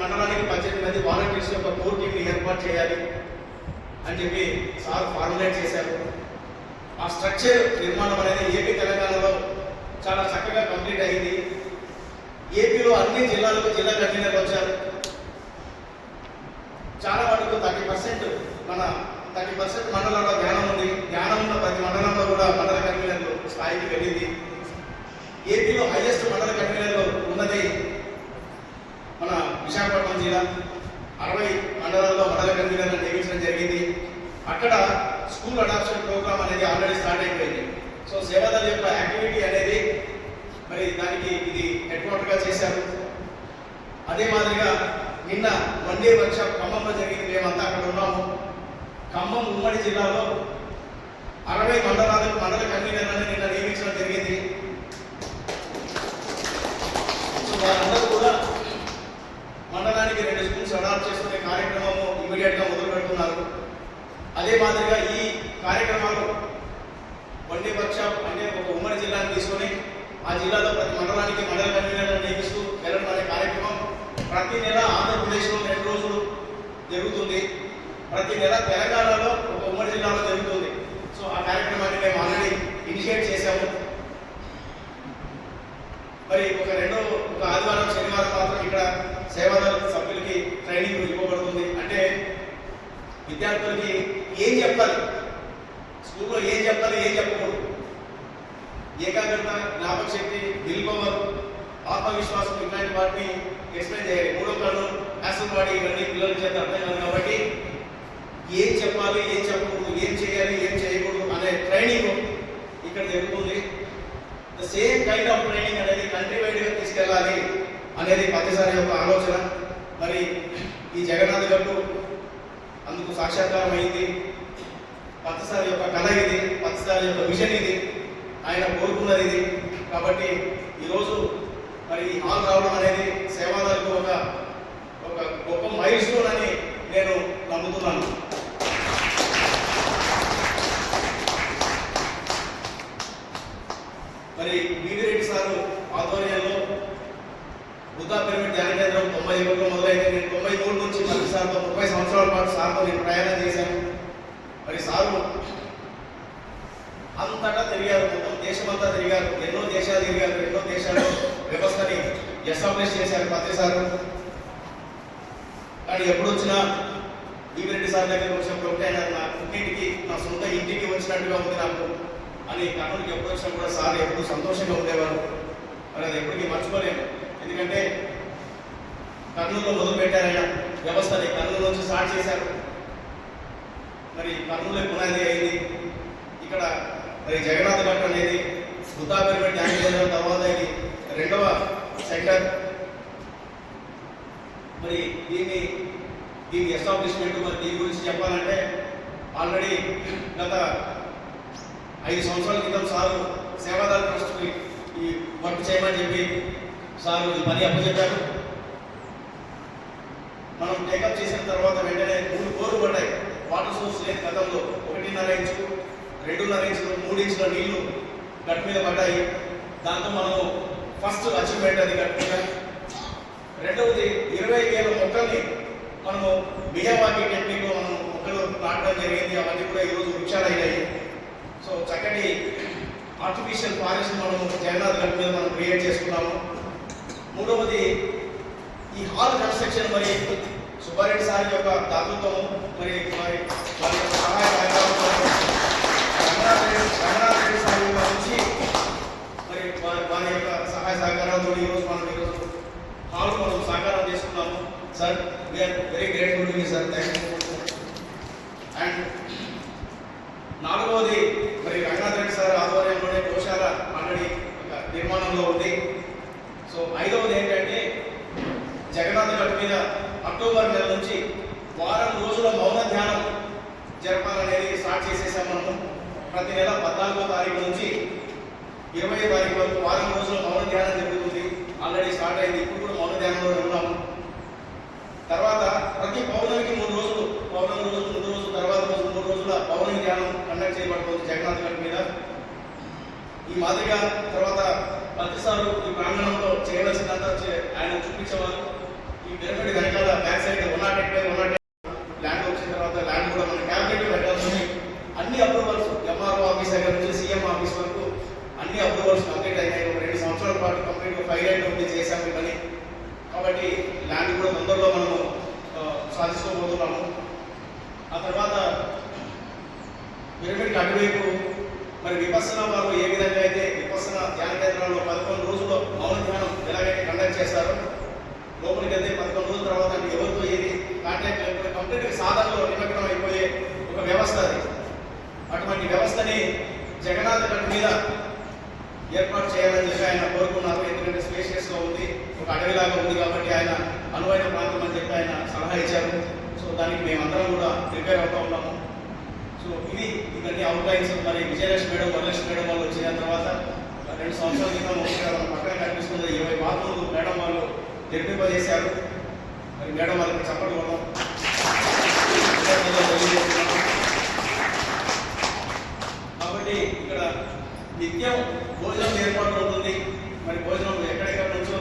మండలానికి పద్దెనిమిది మంది వాలంటీర్స్ యొక్క కోర్ టీంని ఏర్పాటు చేయాలి అని చెప్పి సార్ ఫార్ములేట్ చేశారు. ఆ స్ట్రక్చర్ నిర్మాణం అనేది ఏపీ తెలంగాణలో చాలా చక్కగా కంప్లీట్ అయింది. ఏపీలో అన్ని జిల్లాలకు జిల్లా కన్వీనర్లు వచ్చారు. చాలా వరకు థర్టీ పర్సెంట్ మన థర్టీ పర్సెంట్ మండలంలో ధ్యానం ఉంది. ధ్యానం ఉన్న ప్రతి మండలంలో కూడా మండల కన్వీనర్లు స్థాయికి వెళ్ళింది. ఏపీలో హైయెస్ట్ మండల కన్వీనర్లు ఉన్నది విశాఖపట్నం జిల్లా అరవై మండలాల్లో మండల కన్వీనర్లు నియమించడం జరిగింది. అక్కడ స్కూల్ అడాప్షన్ ప్రోగ్రామ్ అనేది ఆల్రెడీ స్టార్ట్ అయిపోయింది. సో సేవాదళ యొక్క యాక్టివిటీ అనేది మరి దానికి ఇది హెడ్ క్వార్టర్గా చేశారు. అదే మాదిరిగా నిన్న వన్ డే వర్క్షాప్ ఖమ్మంలో జరిగింది. మేమంతా అక్కడ ఉన్నాము. ఖమ్మం ఉమ్మడి జిల్లాలో అరవై మండలాలకు మండల కన్వీనర్లను నిన్న నియమించడం జరిగింది. అదే మాదిరిగా ఈ కార్యక్రమాలు వన్ డే వర్క్షాప్ అంటే ఒక ఉమ్మడి జిల్లాని తీసుకొని ఆ జిల్లాలో ప్రతి మండలానికి మండల కన్వీనర్లను నియమిస్తూ వెళ్ళడం అనే కార్యక్రమం ప్రతి నెల ఆంధ్రప్రదేశ్లో రెండు రోజులు జరుగుతుంది. ప్రతి నెల తెలంగాణలో ఒక ఉమ్మడి జిల్లాలో జరుగుతుంది. సో ఆ కార్యక్రమాన్ని మేము ఆల్రెడీ ఇనిషియేట్ చేశాము. మరి ఒక రెండో ఒక ఆదివారం శనివారం మాత్రం ఇక్కడ సేవాదళ సభ్యులకి ట్రైనింగ్ ఇవ్వబడుతుంది. విద్యార్థులకి ఏం చెప్పాలి? స్కూల్లో ఏం చెప్పాలి ఏం చెప్పకూడదు? ఏకాగ్రత జ్ఞాపక శక్తి విల్ పవర్ ఆత్మవిశ్వాసం ఇట్లాంటి వాటిని ఎక్స్ప్లెయిన్ చేయాలి. మూడో కళ్ళు యాసిడ్ బాడీ ఇవన్నీ పిల్లల చేత అర్థం కాదు కాబట్టి ఏం చెప్పాలి ఏం చెప్పకూడదు ఏం చేయాలి ఏం చేయకూడదు అనే ట్రైనింగ్ ఇక్కడ జరుగుతుంది. The same kind of training అనేది కంట్రీ వైడ్గా తీసుకెళ్ళాలి అనేది ప్రతిసారి యొక్క ఆలోచన. మరి ఈ జగన్నాథ్ గట్టు అందుకు సాక్షాత్కారం అయింది పత్తిసారి యొక్క కథ ఇది పత్తిసారి యొక్క మిషన్ ఇది. ఆయన కోరుకున్నది ఇది. కాబట్టి ఈరోజు మరి ఈ హాల్ రావడం అనేది సేవాదాలకు ఒక ఒక గొప్ప మైల్ స్టోన్ అని నేను నమ్ముతున్నాను. మరి బీవిరెడ్డి సారు ఆధ్వర్యంలో బుద్ధా పిరమిడ్ ధ్యాన కేంద్రం తొంభై ఒకటిలో మొదలైంది. నేను తొంభై మూడు నుంచి మరి సార్తో ముప్పై సంవత్సరాల పాటు సార్తో నేను ప్రయాణం చేశాను. మరి సారు అంతటా తిరిగారు. మొత్తం దేశమంతా తిరిగారు. ఎన్నో దేశాలు తిరిగారు. ఎన్నో దేశాలు వ్యవస్థని ఎస్టాబ్లిష్ చేశారు ప్రతిసారి కానీ ఎప్పుడు వచ్చినా ఈవిరెడ్డి సార్ దగ్గర వచ్చినప్పుడు ఒకటే నా పుట్టింటికి నా సొంత ఇంటికి వచ్చినట్టుగా ఉంది నాకు. అని కర్నూలుకి ఎప్పుడు వచ్చినా కూడా సార్ ఎప్పుడు సంతోషంగా ఉండేవారు. మరి అది ఎప్పటికీ మర్చిపోలేము. ఎందుకంటే కర్నూలులో మొదలు పెట్టారైనా వ్యవస్థని కర్నూలు నుంచి స్టార్ట్ చేశారు. మరి కర్నూలు పునాది అయింది. ఇక్కడ మరి జగన్నాథ్ భట్ అనేది బుద్ధాపరిపేట ధ్యాన తర్వాత ఇది రెండవ సెంటర్. మరి దీన్ని దీని ఎస్టాబ్లిష్మెంట్ మరి దీని గురించి చెప్పాలంటే ఆల్రెడీ గత ఐదు సంవత్సరాల క్రితం సారు సేవాదారు ట్రస్ట్కి ఈ వర్క్ చేయమని చెప్పి సార్ ఈ పని అప్పచెప్పారు మనం టేకప్ చేసిన తర్వాత వెంటనే మూడు బోర్లు పడ్డాయి. వాటర్ సోర్స్ లేని గతంలో ఒకటిన్నర ఇంచులు రెండున్నర ఇంచులు మూడు ఇంచుల నీళ్ళు గట్టు మీద పడ్డాయి. దాంతో మనము ఫస్ట్ అచీవ్మెంట్ అది గట్టు మీద రెండవది ఇరవై వేల మొక్కల్ని మనము బియ్యవాకి టెక్నిక్లో మనం మొక్కలు నాటడం జరిగింది. అవన్నీ కూడా ఈరోజు వృక్షాలు అయినాయి. సో చక్కటి ఆర్టిఫిషియల్ ఫారెస్ట్ మనము జగన్నాథ్ గట్టు మీద మనం క్రియేట్ చేసుకున్నాము. మూడవది ఈ హాల్ కన్స్ట్రక్షన్ మరి సుబ్బారెడ్డి సార్ యొక్క దాతృత్వం మరి మరి వారి యొక్క సహాయ సహకారంతో సార్ యొక్క నుంచి మరి వారి వారి యొక్క సహాయ సహకారంతో ఈరోజు మనం ఈరోజు హాల్ మనం సహకారం చేసుకున్నాము. Sir we are very grateful to sir thank you and నాలుగవది మరి రంగనాథ్ రెడ్డి సార్ ఆధ్వర్యంలోనే గోశాల ఆల్రెడీ ఒక నిర్మాణంలో ఉంది సో ఐదవది ఏంటంటే జగన్నాథ్ గట్టు మీద అక్టోబర్ నెల నుంచి వారం రోజుల మౌన ధ్యానం జరపాలనేది స్టార్ట్ చేసేసాం మనం. ప్రతి నెల పద్నాలుగో తారీఖు నుంచి ఇరవై తారీఖు వరకు వారం రోజుల మౌన ధ్యానం జరుగుతుంది. ఆల్రెడీ స్టార్ట్ అయింది. ఇప్పుడు కూడా మౌన ధ్యానంలో ఉన్నాము తర్వాత ప్రతి పౌర్ణమికి మూడు రోజులు పౌర్ణమి రోజు మూడు రోజులు తర్వాత రోజు మూడు రోజుల పౌర్ణమి ధ్యానం కండక్ట్ చేయబడుతుంది జగన్నాథ్ గారి మీద. ఈ మాదిరిగా తర్వాత ప్రతిసారి ఈ ప్రాంగణంలో చేయవలసినంత ఆయన చూపించేవారు. ఈ పిరమిడ్ వెనకాల బ్యాక్ సైడ్ ఉన్నట్టు not eight by one not land వచ్చిన తర్వాత ల్యాండ్ కూడా మన క్యాబినెట్ పెట్టాల్సి అన్ని అప్రూవల్స్ ఎంఆర్ఓ ఆఫీస్ దగ్గర నుంచి సీఎం ఆఫీస్ వరకు అన్ని అప్రూవల్స్ కంప్లీట్ అయినాయి ఒక రెండు సంవత్సరాల పాటు కంప్లీట్ ఫైల్ అయితే ఉంది చేశాము ఈ పని కాబట్టి ల్యాండ్ కూడా తొందరలో మనము ఆ, సాధించుకోబోతున్నాము ఆ తర్వాత దగ్గరికి అటువైపు మరి విపసన వారు ఏ విధంగా అయితే విపసన ధ్యాన కేంద్రంలో పదకొండు రోజులు మౌన ధ్యానం ఎలాగైతే కండక్ట్ చేస్తారో లోపలికి అయితే పదకొండు రోజుల తర్వాత ఎవరితో ఏది కాంటాక్ట్ లేకుండా కంప్లీట్గా సాధనలో నిమగ్నం అయిపోయే ఒక వ్యవస్థ అది. అటువంటి వ్యవస్థని జగన్నాథ్ గడ్ మీద ఏర్పాటు చేయాలని చెప్పి ఆయన కోరుకున్నారు. ఎందుకంటే స్పేషియస్గా ఉంది ఒక అడవిలాగా ఉంది కాబట్టి ఆయన అనువైన ప్రాంతం అని చెప్పి ఆయన సలహా ఇచ్చారు. సో దానికి మేమందరం కూడా ప్రిపేర్ అవుతూ ఉన్నాము. సో ఇది ఇవన్నీ అవుట్లైన్స్ మరి విజయలక్ష్మి మేడం వరలక్ష్మి మేడం వాళ్ళు వచ్చిన తర్వాత రెండు సంవత్సరాల క్రితం ఇక్కడ పక్కన కనిపిస్తుంది. ఇరవై బాత్రూమ్లు మేడం వాళ్ళు నిర్మింపజేశారు. మరి మేడం వాళ్ళకి చప్పట్లు కొడదాం. కాబట్టి ఇక్కడ నిత్యం భోజనం ఏర్పాటు ఉంటుంది మరి భోజనం ఎక్కడెక్కడ నుంచో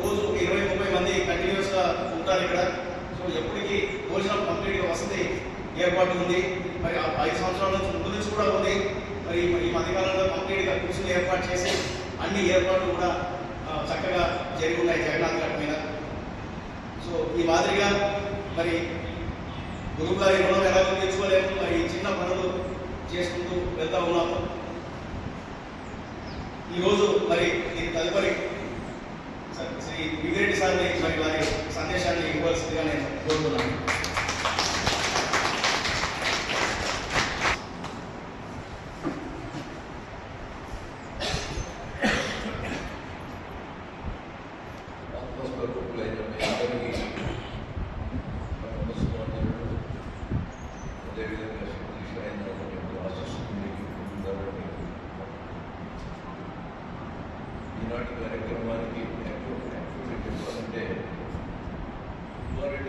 రోజు ఇరవై ముప్పై మంది కంటిన్యూస్గా ఉంటారు ఇక్కడ. సో ఎప్పటికీ భోజనం కంప్లీట్గా వసతి ఏర్పాటు ఉంది. మరి ఆ ఐదు సంవత్సరాల నుంచి ముందు నుంచి కూడా ఉంది. మరి ఈ మధ్యకాలంలో కంప్లీట్గా కూర్చుని ఏర్పాటు చేసి అన్ని ఏర్పాట్లు కూడా చక్కగా జరిగి ఉన్నాయి జగన్నాథ్ ఘాట్ మీద. సో ఈ మాదిరిగా మరి గురువు గారి రుణం ఎలాగో తీర్చుకోలేము మరి ఈ చిన్న పనులు చేసుకుంటూ వెళ్తా ఉన్నాము. ఈరోజు మరి దీని తదుపరి శ్రీ విగిరెడ్డి సార్ని మరి వారి సందేశాన్ని ఇవ్వాల్సిందిగా నేను కోరుతున్నాను.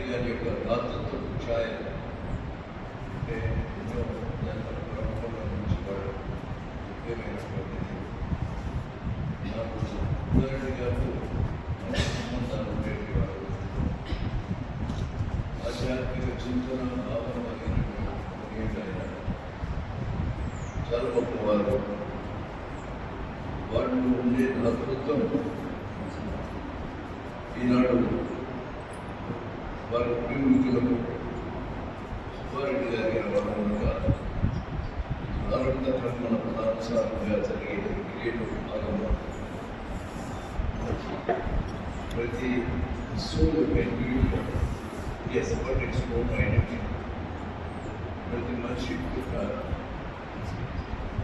కుమారెడ్డి గారి యొక్క దాతృత్వ ఛాయ అంటే ఎన్నో జన్మల క్రమంలో నుంచి వాడు ముఖ్యమైనటువంటిది నాకు కుమారెడ్డి గారు మంచి సంబంధాలు ఉండేటివారు ఆధ్యాత్మిక చింతన భావన కలిగినటువంటి ఆయన చాలా గొప్పవారు వాళ్ళు ఉండే అద్భుతం ఈనాడు వారి కుటుంబీకులకు సుబ్బారెడ్డి గారి వర్ణంగా ఆనంద కర్మల ప్రధానసారంగా జరిగే క్రియేట్ భాగంలో ప్రతి soul individual is but it's own identity ప్రతి మనిషి యొక్క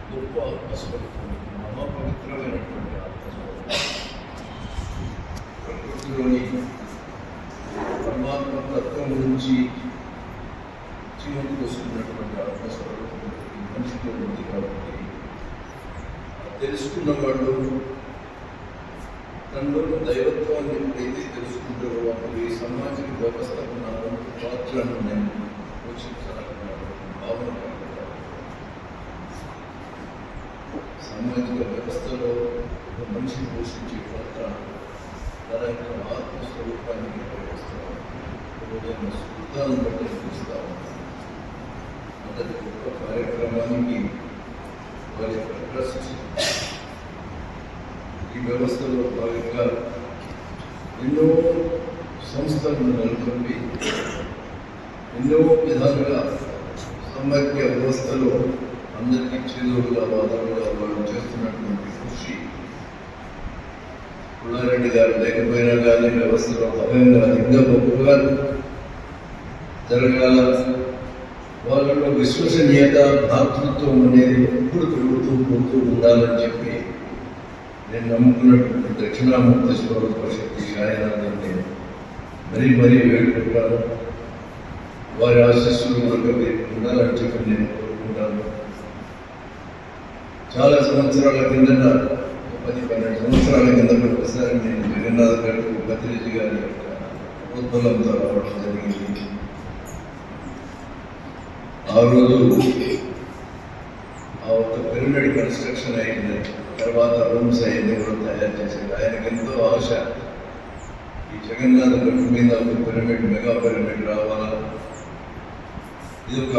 గొప్ప ఆత్మస్వరూపం మహాపవిత్రమైనటువంటి నుంచి జీవనకు వస్తున్నటువంటి అవకాశాలు మనిషితో ఉంది కాబట్టి తెలుసుకున్న వాళ్ళు తనలో దైవత్వాన్ని ఎప్పుడైతే తెలుసుకుంటారో అప్పుడు ఈ సమాజిక వ్యవస్థకు నాలుగు పాత్రను నేను పోషించాలనుకున్నాను భావన సామాజిక వ్యవస్థలో ఒక మనిషిని పోషించే పాత్ర తన యొక్క ఆత్మస్వరూపాన్ని వ్యవస్థ ఏదైనా సూత్రాలను బట్టి చూస్తాను మొదటి గొప్ప కార్యక్రమానికి వారి యొక్క ట్రస్ట్ ఈ వ్యవస్థలో భాగంగా ఎన్నో సంస్థలను నెలకొల్పి ఎన్నో విధాలుగా సమైక్య వ్యవస్థలో అందరికీ చేదోడుగా వాదనగా వాళ్ళు చేస్తున్నటువంటి కృషి పుల్లారెడ్డి గారు లేకపోయినా కానీ వ్యవస్థలో భాగంగా ఇంకా గొప్పగా జరగాల వాళ్ళలో విశ్వసనీయత భాతృత్వం అనేది ఎప్పుడు పెరుగుతూ పోతూ ఉండాలని చెప్పి నేను నమ్ముకున్నటువంటి దక్షిణామూర్తి స్వరూప శక్తి సాయనాథాన్ని మరీ మరీ వేడుకుంటాను వారి ఆశీస్సులు మనకు మీకు ఉండాలని చెప్పి నేను కోరుకుంటాను చాలా సంవత్సరాల కిందట ఒక పది పన్నెండు సంవత్సరాల కిందట ఒకసారి నేను జగన్నాథ్ గారికి భద్రేజీ గారి యొక్క ప్రోద్బలంతో రావడం జరిగింది ఆ రోజు ఆ ఒక పిరమిడ్ కన్స్ట్రక్షన్ అయింది తర్వాత రూమ్స్ అయింది కూడా తయారు చేశాడు ఆయనకి ఎంతో ఆశ. ఈ జగన్నాథ గట్టు మీద ఒక పిరమిడ్ మెగా పిరమిడ్ రావాలా? ఇది ఒక